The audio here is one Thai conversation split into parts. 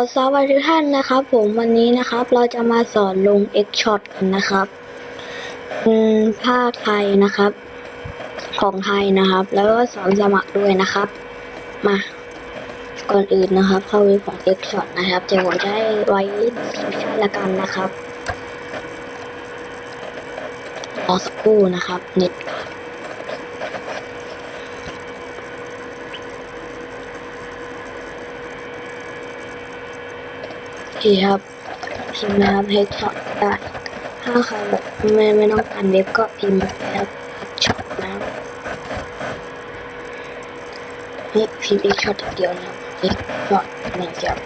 อสวัสดีทุกท่านนะครับ ผมวันนี้นะครับ เราจะมาสอนลง X Shot กันนะครับเป็นภาคไทยนะครับ ของไทยนะครับ แล้วก็สอนสมัครด้วยนะครับ มาก่อนอื่นนะครับ เข้าเว็บของ X Shot นะครับจะผมจะให้ไว้ชั้นละกันนะครับรอสักครู่นะครับเน็ต โอเครับพิมพ์นะครับให้ช็อตได้ถ้าใครแบบไม่ไม่ต้องการเว็บก็พิมพ์นะครับช็อตนะนี่พิมพ์อีกช็อตเดียวนะครับอีกช็อตหนึ่งเดียว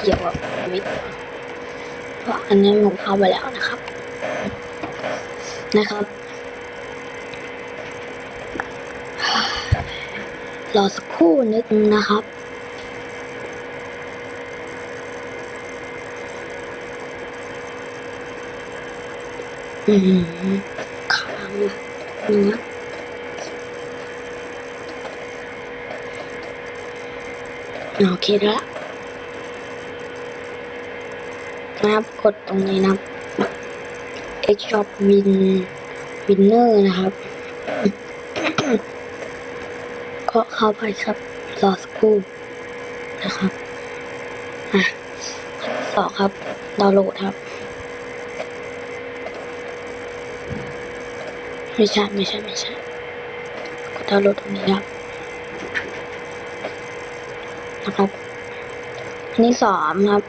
เกี่ยวกับวิทย์เพราะอันนี้ผมเข้าไปแล้วนะครับ นะครับรอสักครู่นึงนะครับ อืมค้างอะเนื้อโอเคแล้วนะครับกดตรงนี้นะครับ X Shop Win Winner นะครับ ก็เข้าไปครับรอสกครู่นะครับ อะต่อครับดาวน์โหลดครับ ไม่ใช่ไม่ใช่ไม่ใช่กดดาวน์โหลดตรงนี้ครับนะครับ อันนี้สามครับ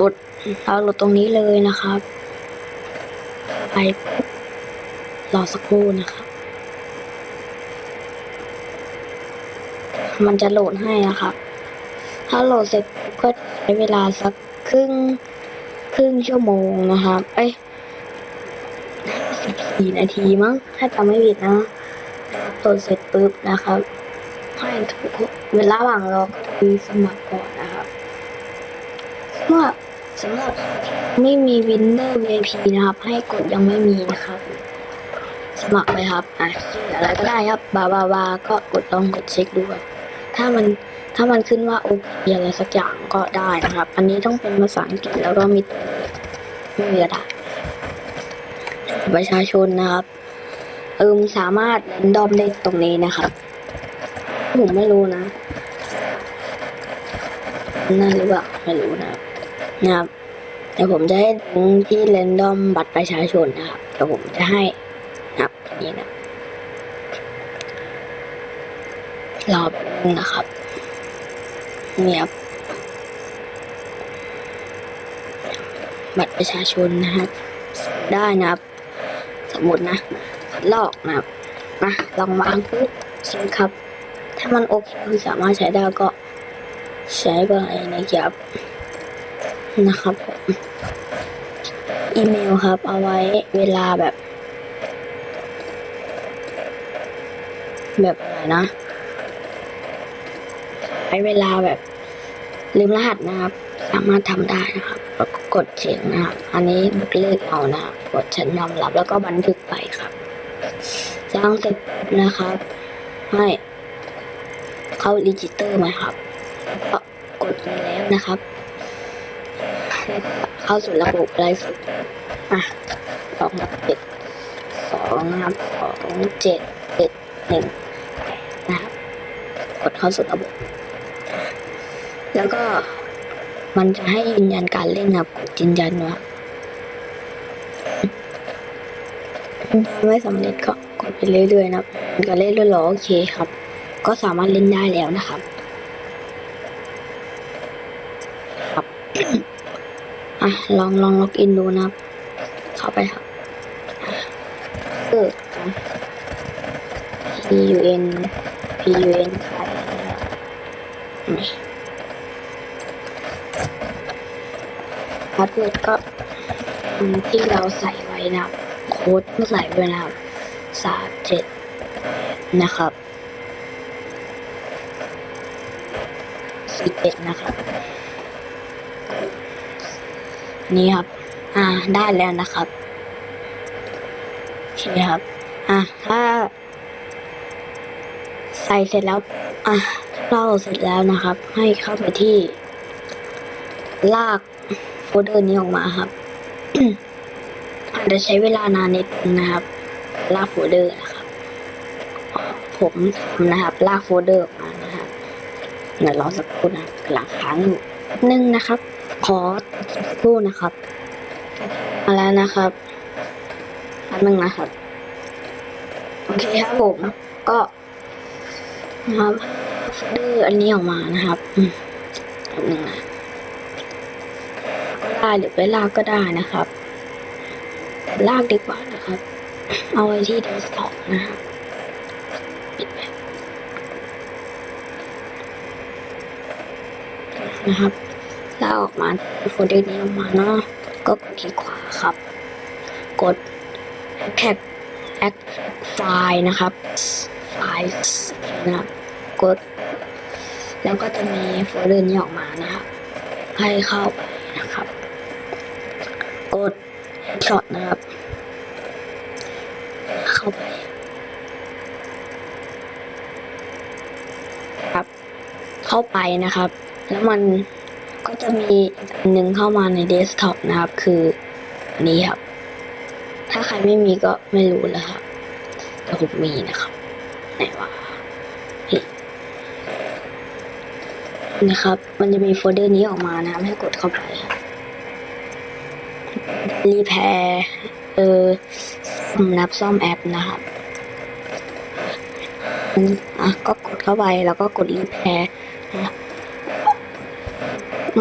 กดดาวน์โหลดตรงนี้เลยนะครับ ไปรอสักครู่นะครับ มันจะโหลดให้นะครับ ถ้าโหลดเสร็จก็ใช้เวลาสักครึ่งครึ่งชั่วโมงนะครับ เอ้ย สี่นาทีมั้ง ถ้าจำไม่ผิดนะโหลดเสร็จปุ๊บนะครับให้ทุกเวลาว่างรอก็คือสมัครก่อนนะครับสำหรับสำหรับไม่มีวินเนอร์ VIP นะครับ ให้กดยังไม่มีนะครับ สมัครไปครับอะออะไรก็ได้ครับบาบาบาก็กดลองกดเช็คดูครับถ้ามันถ้ามันขึ้นว่าโอเคอะไรสักอย่างก็ได้นะครับ อันนี้ต้องเป็นภาษาอังกฤษแล้วก็มีไม่มีกระดาษ ประชาชนนะครับ เอิมสามารถเรนดอมได้ตรงนี้นะครับ ผมไม่รู้นะน่าหรือเปล่าไม่รู้นะนะครับเดี๋ยวผมจะให้ลิงที่เรนดอมบัตรประชาชนนะครับเดี๋ยวผมจะให้นะครับนี้นะรอแป๊บนึงนะครับเนี่ยบบัตรประชาชนนะครับ ได้นะครับ สมมตินะลอกนะครับนะลองวางปุ๊บเช็ครับ ถ้ามันโอเคคุณสามารถใช้ได้ก็ใช้ไปนะครับนะครับผมอีเมลครับ เอาไว้เวลาแบบ แบบอะไรนะไว้เวลาแบบลืมรหัสนะครับ สามารถทำได้นะครับ กดเช็คนะครับ อันนี้บุกเลขเอานะครับกดฉันยอมรับแล้วก็บันทึกไปครับจ้างเสร็จนะครับ ให้เข้ารีจิสเตอร์ไหมครับก็กดไปแล้วนะครับเข้าสู่ระบบไลฟ์สดอะสองเจ็ดสองนะครับสองเจ็ดเจ็ดหนึ่งนะครับ กดเข้าสู่ระบบ แล้วก็ มันจะให้ยืนยันการเล่นนะครับกดยืนยันว่าไม่สำเร็จก็กดไปเรื่อยๆนะก็เล่นเรื่อยๆโอเคครับ ก็สามารถเล่นได้แล้วนะครับ ครับอะลองลองล็อกอินดูนะครับ เข้าไปครับเออ P U N P U N ใครนะครับ พาสเวิร์ดก็ที่เราใส่ไว้นะครับ โค้ดที่ใส่ไว้นะครับสามเจ็ดนะครับสี่เจ็ดนะครับ นี่ครับ อ่าได้แล้วนะครับโอเคครับ อะถ้าใส่เสร็จแล้ว อะเราเสร็จแล้วนะครับ ให้เข้าไปที่ลาก โฟลเดอร์นี้ออกมาครับอาจจะใช้เวลานานนิดนึงนะครับ ลากโฟลเดอร์นะครับ ผมนะครับ ลากโฟลเดอร์ออกมานะครับเดี๋ยวรอสักครู่นะครับกำลังค้างอยู่นึงนะครับ ขอสักครู่นะครับมาแล้วนะครับแป๊บนึงนะครับ โอเคครับผมก็นะครับโฟลเดอร์อันนี้ออกมานะครับอืมแป๊บนึงนะ ได้หรือไปลากก็ได้นะครับ ลากดีกว่านะครับ เอาไว้ที่เดสก์ท็อปนะครับปิดไปนะครับลากออกมาโฟลเดอร์นี้ออกมาเนาะก็กดคลิกขวาครับ กด add add ไฟล์นะครับไฟล์นะครับกด แล้วก็จะมีโฟลเดอร์นี้ออกมานะครับให้เข้าไปนะครับ กดช็อตนะครับ เข้าไปครับ เข้าไปนะครับ แล้วมันก็จะมีอันหนึ่งเข้ามาในเดสก์ท็อปนะครับ คืออันนี้ครับ ถ้าใครไม่มีก็ไม่รู้แล้วครับแต่ผมมีนะครับ ไหนวะนี่นะครับ มันจะมีโฟลเดอร์นี้ออกมานะครับให้กดเข้าไปครับ รีแพร์เออซ่อมนับซ่อมแอปนะครับอะก็กดเข้าไปแล้วก็กดรีแพร์นะ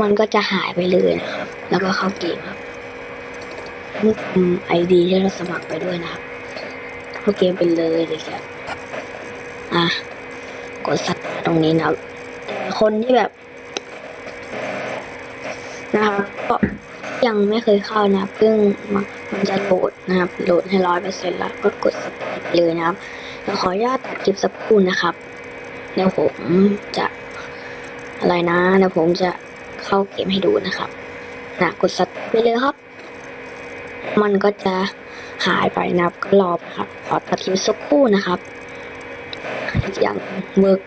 มันก็จะหายไปเลยนะครับ แล้วก็เข้าเกมครับต้องทำไอดีที่เราสมัครไปด้วยนะครับเข้าเกมไปเลยเลยครับอะกดสตาร์ตรงนี้นะคนที่แบบก็ ยังไม่เคยเข้านะครับเพิ่งมันจะโหลดนะครับ โหลดให้ร้อยเปอร์เซ็นต์แล้วก็กดสตาร์ทไปเลยนะครับเดี๋ยวขออนุญาตตัดคลิปสักครู่นะครับเดี๋ยวผมจะอะไรนะเดี๋ยวผมจะเข้าเกมให้ดูนะครับนะกดสตาร์ทไปเลยครับ มันก็จะหายไปนะครับ ก็รอไปครับ ขอตัดคลิปสักครู่นะครับอย่างเวิร์ก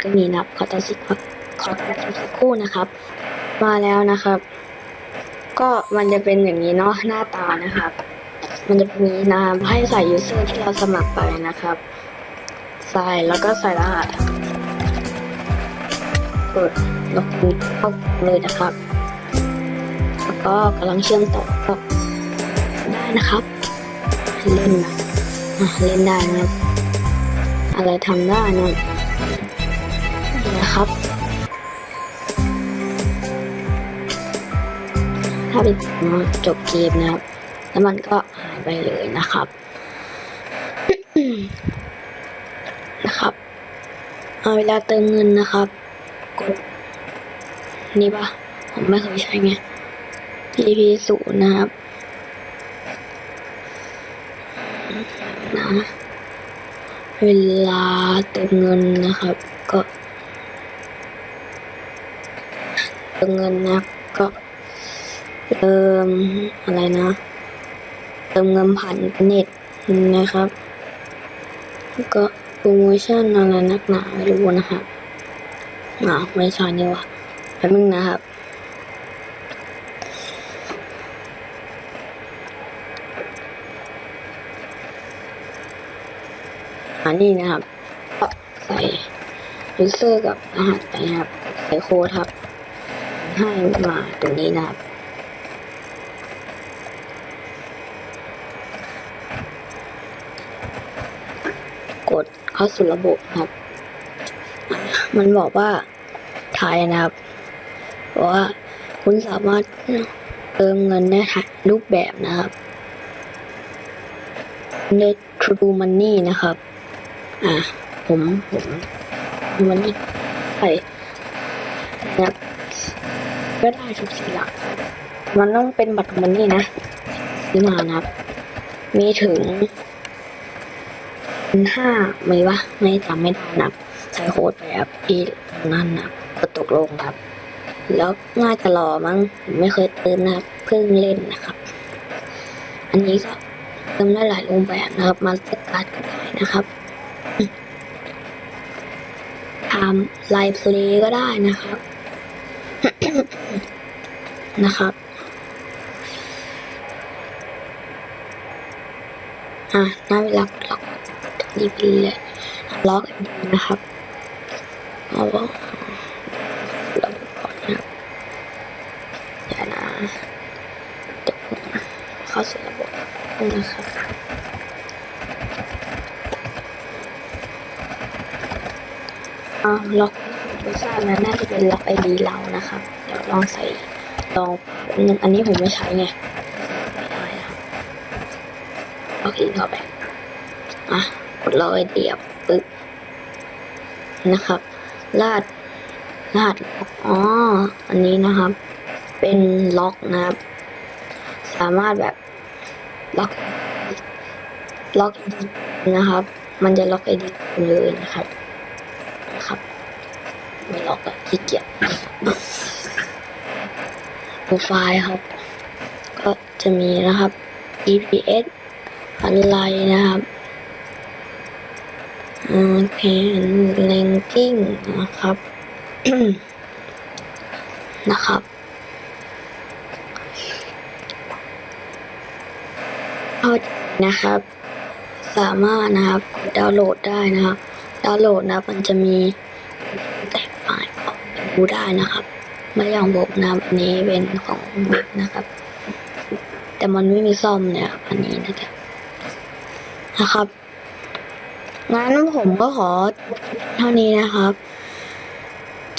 ก็มีนะครับขอตัดสิขอขอตัดคลิปสักครู่นะครับ มาแล้วนะครับ ก็มันจะเป็นอย่างนี้เนาะหน้าตานะครับ มันจะมีนะครับให้ใส่ user ที่เราสมัครไปนะครับ ใส่แล้วก็ใส่รหัสกดล็อกอินเข้าเลยนะครับ แล้วก็กำลังเชื่อมต่อก็ได้นะครับ เล่นนะเล่นได้นะอะไรทำได้นะ ถ้าเป็นจบเกมนะครับ แล้วมันก็หายไปเลยนะครับ นะครับ เอาเวลาเติมเงินนะครับ กด นี่ปะผมไม่เคยใช้ไง PP ศูนย์นะครับ นะ เวลาเติมเงินนะครับ ก็เติมเงินนะครับก็ เติมอะไรนะ เติมเงินผ่านเน็ตนะครับ ก็โปรโมชั่นอะไรนักหนาไม่รู้นะครับอ่าไม่ใช่นี่วะแป๊บนึงนะครับอันนี้นะครับใส่ user กับรหัสไปครับใส่โค้ดครับให้มาตรงนี้นะครับ กด เข้าสู่ระบบครับ มันบอกว่าถ่ายนะครับบอกว่าคุณสามารถเติมเงินได้ถ่ายรูปแบบนะครับ ใน True Money นะครับ อะ ผมผมมันนี่ใส่นะก็ได้ทุกสีหลัก มันต้องเป็นบัตรมันนี่นะซื้อมานะครับ มีถึง ห้าไหมวะไม่จำไม่ได้นะครับใช้โค้ดไปครับที่นั้นนะก็ตกลงครับ แล้วน่าจะรอมั้งไม่เคยเติมนะครับเพิ่งเล่นนะครับ อันนี้ก็เติมได้หลายรูปแบบนะครับ มาสเตอร์การ์ดก็ได้นะครับทำไลฟ์เพลย์ก็ได้นะครับ นะครับอะน่าเวลากดล็อก รีบเลยล็อกดีนะครับเอาว่าระบบก่อนนะครับอย่านะเดี๋ยวผมเข้าสู่ระบบนะครับอ่าล็อกไม่ทราบนะน่าจะเป็นล็อกไอดีเรานะครับเดี๋ยวลองใส่ลองหนึ่งอันนี้ผมไม่ใช้ไงไม่ได้นะครับล็อกอินเข้าไปอะ กดล็อกไอเดียปึ๊บนะครับลาดลาดอ๋ออันนี้นะครับ เป็นล็อกนะครับ สามารถแบบล็อกล็อกนะครับ มันจะล็อกไอดีเลยนะครับนะครับไม่ล็อกอะขี้เกียจโปรไฟล์ครับ ก็จะมีนะครับ EPS อะไรนะครับ อืมเพนเลงกิ้งนะครับ นะครับเข้าใจนะครับ สามารถนะครับดาวน์โหลดได้นะครับ ดาวน์โหลดนะมันจะมีแตกไฟล์ออกดูได้นะครับ ไม่อย่างผมนะครับอันนี้เป็นของเว็บนะครับ แต่มันไม่มีซ่อมเนี่ยครับอันนี้นะครับนะครับ งั้นผมก็ขอเท่านี้นะครับ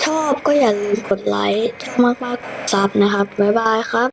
ชอบก็อย่าลืมกดไลค์ชอบมากๆซับนะครับ บ๊ายบายครับ